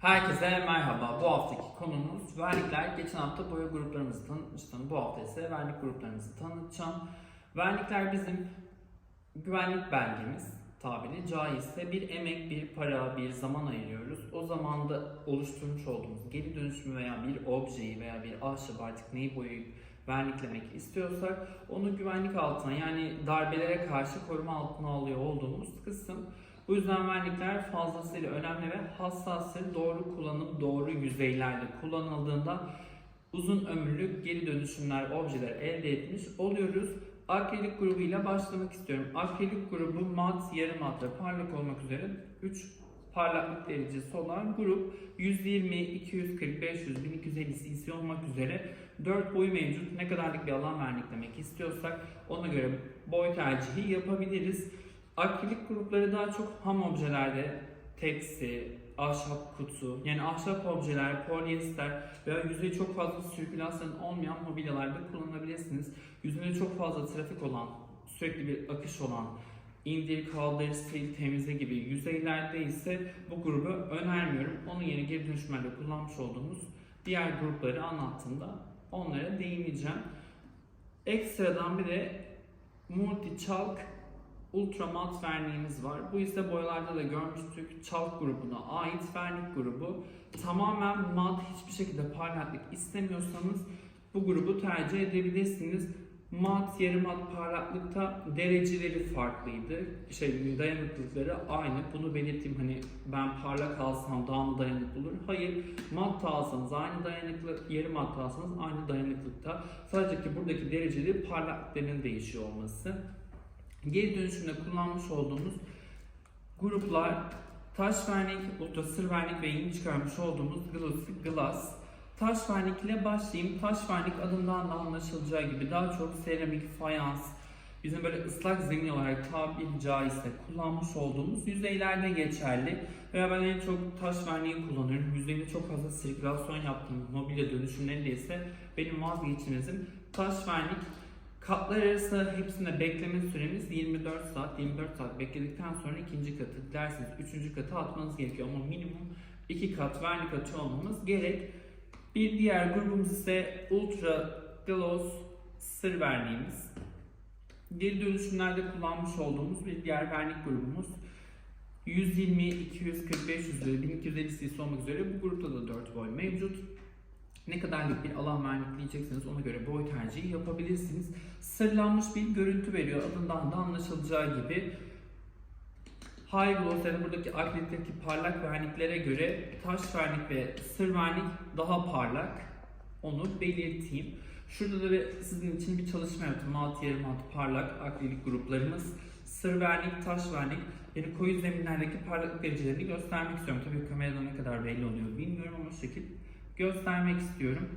Herkese merhaba. Bu haftaki konumuz vernikler. Geçen hafta boya gruplarımızı tanıtmıştım. Bu hafta ise vernik gruplarımızı tanıtacağım. Vernikler bizim güvenlik belgemiz tabiri caizse bir emek, bir para, bir zaman ayırıyoruz. O zamanda oluşturmuş olduğumuz geri dönüşümü veya bir objeyi veya bir ahşap artık neyi boyayıp verniklemek istiyorsak onu güvenlik altına yani darbelere karşı koruma altına alıyor olduğumuz kısım. Bu yüzden vernikler fazlasıyla önemli ve hassastır. Doğru kullanım, doğru yüzeylerde kullanıldığında uzun ömürlü geri dönüşümler, objeler elde etmiş oluyoruz. Akrilik grubuyla başlamak istiyorum. Akrilik grubu mat, yarı mat ve parlak olmak üzere 3 parlaklık derecesi olan grup 120, 240, 500, 1250 cc olmak üzere 4 boy mevcut. Ne kadarlık bir alan verniklemek istiyorsak ona göre boy tercihi yapabiliriz. Akrilik grupları daha çok ham objelerde tepsi, ahşap kutu, yani ahşap objeler, polyester veya yüzeyi çok fazla sirkülasyon olmayan mobilyalarda kullanabilirsiniz. Yüzünde çok fazla trafik olan, sürekli bir akış olan, indir, kaldır, sil, temizle gibi yüzeylerde ise bu grubu önermiyorum. Onun yerine geri dönüşümlerde kullanmış olduğumuz diğer grupları anlattığımda onlara değineceğim. Ekstradan bir de multi chalk ultra mat verniğimiz var. Bu ise boyalarda da görmüştük. Chalk grubuna ait vernik grubu. Tamamen mat hiçbir şekilde parlaklık istemiyorsanız bu grubu tercih edebilirsiniz. Mat, yarı mat parlaklıkta dereceleri farklıydı. Şey, dayanıklılıkları aynı. Bunu belirteyim hani ben parlak alsam daha mı dayanıklı olur? Hayır. Mat alsanız aynı dayanıklı, yarı mat alsanız aynı dayanıklıkta. Sadece ki buradaki dereceleri parlaklıklarının değişiyor olması. Geri dönüşümde kullanmış olduğumuz gruplar taş vernik, ultra sır vernik ve yeni çıkarmış olduğumuz Glossy Glass. Taş vernik ile başlayayım. Taş vernik adından da anlaşılacağı gibi daha çok seramik, fayans, bizim böyle ıslak zemin olarak tabiri caizse kullanmış olduğumuz yüzeylerde geçerli. Veya ben en çok taş verniği kullanıyorum. Yüzeyinde çok fazla sirkülasyon yaptığım mobilya dönüşümlerinde ise benim vazgeçilmezim taş vernik. Katlar arası hepsinde bekleme süremiz 24 saat. 24 saat bekledikten sonra ikinci katı, dilerseniz üçüncü katı atmanız gerekiyor ama minimum iki kat vernik atıyor olmamız gerek. Bir diğer grubumuz ise Ultra Gloss sır verniğimiz. Geri dönüşümlerde kullanmış olduğumuz bir diğer vernik grubumuz. 120, 240, 500 ve 1250 cc olmak üzere bu grupta da 4 boy mevcut. Ne kadarlık bir alan vernikleyecekseniz ona göre boy tercihi yapabilirsiniz. Sırlanmış bir görüntü veriyor. Adından da anlaşılacağı gibi High gloss yani buradaki akrilikteki parlak verniklere göre taş vernik ve sır vernik daha parlak. Onu belirteyim. Şurada da sizin için bir çalışma yaptım. Mat, yarı mat, parlak akrilik gruplarımız. Sır vernik, taş vernik. Yani koyu zeminlerdeki parlaklık derecelerini göstermek istiyorum. Tabii kamerada ne kadar belli oluyor bilmiyorum ama şekil göstermek istiyorum.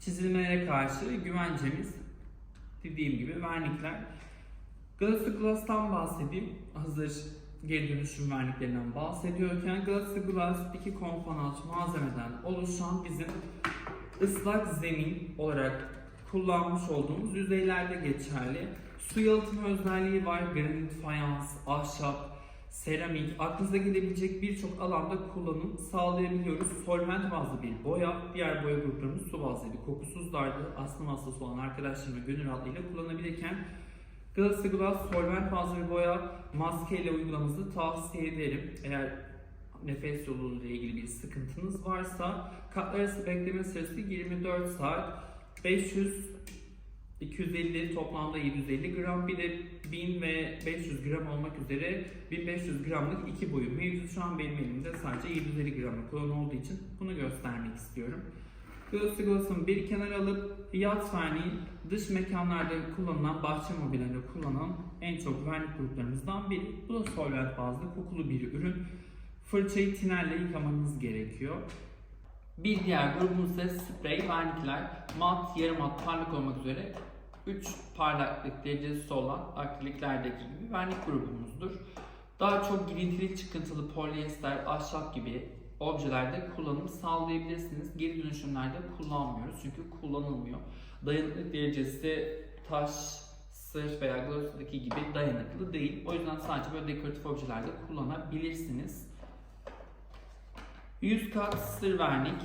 Çizilmelere karşı güvencemiz dediğim gibi vernikler. Glassy Glass'tan bahsedeyim. Hazır geri dönüşüm verniklerinden bahsediyorken Glassy Glass iki komponent malzemeden oluşan bizim ıslak zemin olarak kullanmış olduğumuz yüzeylerde geçerli. Su yalıtım özelliği var. Granit, fayans, ahşap, seramik, aklınıza gelebilecek birçok alanda kullanım sağlayabiliyoruz. Solvent bazlı bir boya, diğer boya gruplarımız su bazlıydı. Kokusuzlardı. Astım hastası olan arkadaşlarımı gönül rahatlığıyla kullanabilirken Glassy Glass solvent bazlı bir boya maskeyle uygulamanızı tavsiye ederim. Eğer nefes yolu ile ilgili bir sıkıntınız varsa katlar arası bekleme süresi 24 saat 500 250 toplamda 750 gram bir de 1000 ve 500 gram olmak üzere 1500 gramlık iki boyu mevcut. Şu an benim elimde sadece 750 gramlık olan olduğu için bunu göstermek istiyorum. Glossy Gloss'un bir kenara alıp yat verniği dış mekanlarda kullanılan, bahçe mobilyalarında kullanılan en çok vernik gruplarımızdan biri. Bu da solvent bazlı kokulu bir ürün. Fırçayı tinerle yıkamanız gerekiyor. Bir diğer grubumuz ise sprey vernikler. Mat, yarı mat, parlak olmak üzere 3 parlaklık derecesi olan akriliklerdeki gibi vernik grubumuzdur. Daha çok girintili çıkıntılı polyester, ahşap gibi objelerde kullanım sağlayabilirsiniz. Geri dönüşümlerde kullanmıyoruz çünkü kullanılmıyor. Dayanıklık derecesi taş, sır veya gloss'daki gibi dayanıklı değil. O yüzden sadece böyle dekoratif objelerde kullanabilirsiniz. 100 kat sır vernik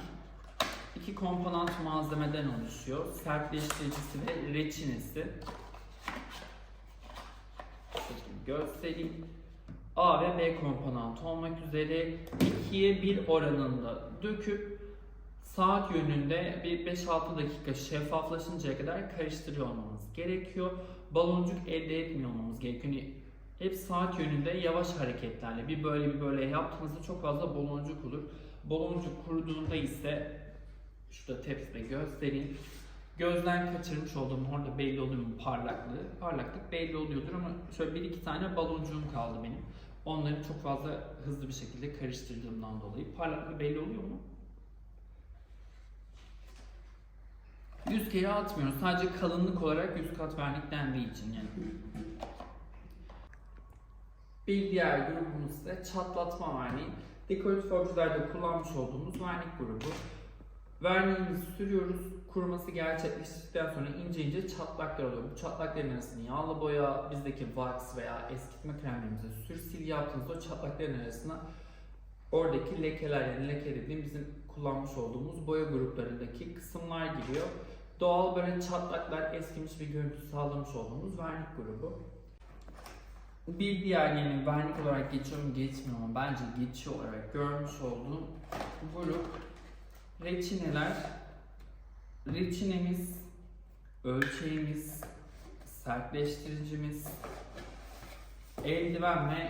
iki komponent malzemeden oluşuyor. Sertleştiricisi ve reçinesi. Şöyle göstereyim. A ve B komponent olmak üzere 2'ye 1 oranında döküp saat yönünde bir 5-6 dakika şeffaflaşıncaya kadar karıştırıyor olmamız gerekiyor. Baloncuk elde etmiyor olmamız gerekiyor. Yani hep saat yönünde yavaş hareketlerle bir böyle bir böyle yaptığınızda çok fazla baloncuk olur. Baloncuk kuruduğunda ise şurada tepside göstereyim. Gözden kaçırmış olduğum orada belli oluyor mu parlaklığı? Parlaklık belli oluyordur ama şöyle bir iki tane baloncuğum kaldı benim. Onları çok fazla hızlı bir şekilde karıştırdığımdan dolayı. Parlaklığı belli oluyor mu? 100 kere atmıyoruz. Sadece kalınlık olarak 100 kat vernik dendiği için yani. Bir diğer grubumuz ise çatlatma verniği. Dekoratif objelerde kullanmış olduğumuz vernik grubu. Verniğimizi sürüyoruz. Kuruması gerçekleştikten sonra ince ince çatlaklar oluyor. Bu çatlakların arasını yağlı boya, bizdeki wax veya eskitme kremlerimize sür sil yaptığımızda o çatlakların arasına oradaki lekeler yani leke dediğim bizim kullanmış olduğumuz boya gruplarındaki kısımlar giriyor. Doğal böyle çatlaklar eskimiş bir görüntü sağlamış olduğumuz vernik grubu. Bir diğer yeni vernik olarak geçiyor mu geçmiyor mu bence geçiyor olarak görmüş olduğum grup reçineler. Reçinemiz, ölçeğimiz, sertleştiricimiz, eldiven ve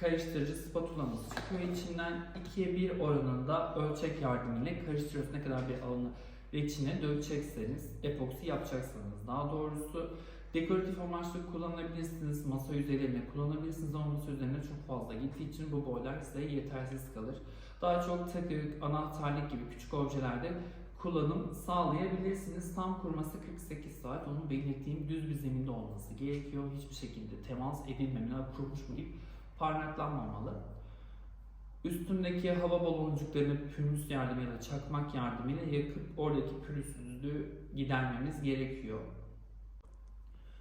karıştırıcı spatulamız çıkıyor. İçinden 2'ye 1 oranında ölçek yardımıyla karıştırıyoruz. Ne kadar bir alanı reçine dökecekseniz, epoksi yapacaksanız daha doğrusu. Dekoratif amaçlı kullanabilirsiniz, masa üzerine kullanabilirsiniz ama masa üzerine çok fazla gittiği için bu boylar size yetersiz kalır. Daha çok takı, anahtarlık gibi küçük objelerde kullanım sağlayabilirsiniz. Tam kurması 48 saat. Onun belirttiğim düz bir zeminde olması gerekiyor. Hiçbir şekilde temas edilmemeli, kurumuş mu deyip parmaklanmamalı. Üstündeki hava baloncuklarını pürmüz yardımıyla, çakmak yardımıyla yakıp oradaki pürüzsüzlüğü gidermemiz gerekiyor.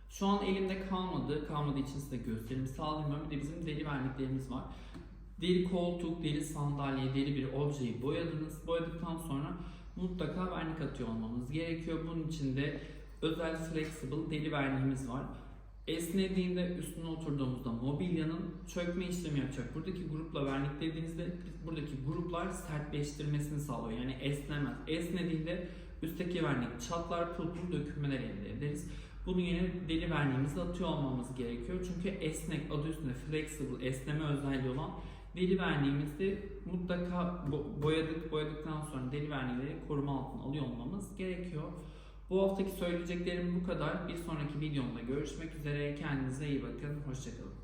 Şu an elimde kalmadı. Kalmadığı için size gösterimi sağlayamıyorum. Bir de bizim deri verniklerimiz var. Deri koltuk, deri sandalye, deri bir objeyi boyadınız. Boyadıktan sonra mutlaka vernik atıyor olmamız gerekiyor. Bunun için de özel flexible deri verniğimiz var. Esnediğinde üstüne oturduğumuzda mobilyanın çökme işlemi yapacak. Buradaki grupla verniklediğinizde buradaki gruplar sertleştirmesini sağlıyor. Yani esnemez. Esnediğinde üstteki vernik çatlar, pul pul dökülmeler elde ederiz. Bunu yine deri verniğimizi atıyor olmamız gerekiyor. Çünkü esnek adı üstünde flexible esneme özelliği olan deri verniğimizi mutlaka bo- boyadık boyadıktan sonra deri verniğleri koruma altına alıyor olmamız gerekiyor. Bu haftaki söyleyeceklerim bu kadar. Bir sonraki videomda görüşmek üzere. Kendinize iyi bakın. Hoşçakalın.